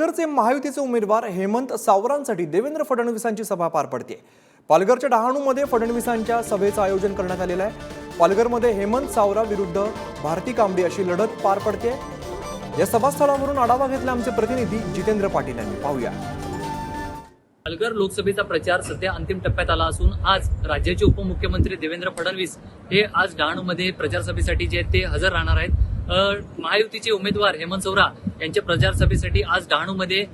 पालघरचे महायुतीचे उमेदवार हेमंत सावरांसाठी देवेंद्र फडणवीसांची सभा पार पडते पालघरच्या डहाणूमध्ये फडणवीसांच्या सभेचं आयोजन करण्यात आलेलं आहे. पालघरमध्ये हेमंत सावरा विरुद्ध भारती कांबडी अशी लढत पार पडते या सभास्थळावरून आढावा घेतला आमचे प्रतिनिधी जितेंद्र पाटील यांनी. पाहूया. पालघर लोकसभेचा प्रचार सध्या अंतिम टप्प्यात आला असून आज राज्याचे उपमुख्यमंत्री देवेंद्र फडणवीस हे आज डहाणूमध्ये प्रचारसभेसाठी जे आहेत ते हजर राहणार आहेत. महायुतीचे उमेदवार हेमंत सौरा यांच्या प्रचार सभेसाठी आज डहाणूमध्ये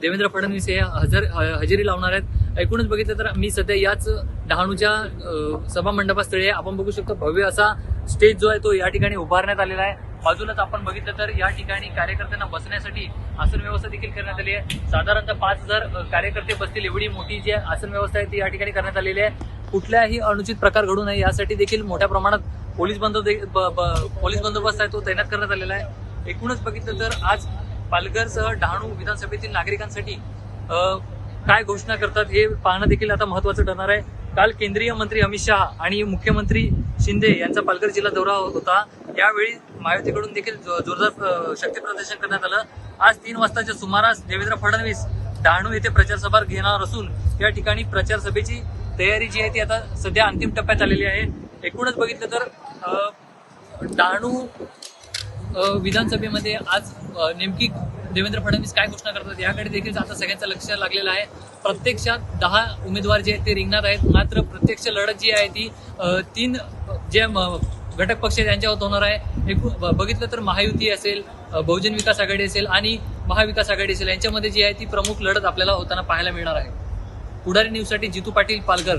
देवेंद्र फडणवीस हे हजर हजेरी लावणार आहेत. एकूणच बघितलं तर मी सध्या याच डहाणूच्या अ, सभा मंडपास्थळी आहे. आपण बघू शकतो भव्य असा स्टेज जो आहे तो या ठिकाणी उभारण्यात आलेला आहे. बाजूलाच आपण बघितलं तर या ठिकाणी कार्यकर्त्यांना बसण्यासाठी आसन व्यवस्था देखील करण्यात आली आहे. साधारणतः पाच हजार कार्यकर्ते बसतील. एवढी मोठी जी आसन व्यवस्था आहे ती या ठिकाणी करण्यात आलेली आहे. कुठल्याही अनुचित प्रकार घडू नये यासाठी देखील मोठ्या प्रमाणात पोलीस बंदोबस्त ब- ब- पोलीस बंदोबस्त आहे तो तैनात करण्यात आलेला आहे. एकूणच बघितलं तर आज पालघरसह डहाणू विधानसभेतील नागरिकांसाठी काय घोषणा करतात हे पाहणं देखील आता महत्वाचं ठरणार आहे. काल केंद्रीय मंत्री अमित शहा आणि मुख्यमंत्री शिंदे यांचा पालघर जिल्हा दौरा होता. यावेळी महायुतीकडून देखील जोरदार अ, शक्ती प्रदर्शन करण्यात आलं. आज तीन वाजताच्या सुमारास देवेंद्र फडणवीस डहाणू येथे प्रचारसभा घेणार असून या ठिकाणी प्रचारसभेची तयारी जी आहे ती आता सध्या अंतिम टप्प्यात आलेली आहे. एकूणच बघितलं तर डहाणू विधानसभेमध्ये आज नेमकी देवेंद्र फडणवीस काय घोषणा करतात याकडे देखील आता सगळ्यांचं लक्ष लागलेलं आहे. प्रत्यक्षात दहा उमेदवार जे आहेत ते रिंगणात आहेत. मात्र प्रत्यक्ष लढत जी आहे ती तीन जे म- घटक पक्ष त्यांच्यावर होणार आहे. एकूण बघितलं तर महायुती असेल बहुजन विकास आघाडी असेल आणि महाविकास आघाडी असेल यांच्यामध्ये जी आहे ती प्रमुख लढत आपल्याला होताना पाहायला मिळणार आहे. पुढारी न्यूजसाठी जितू पाटील पालघर.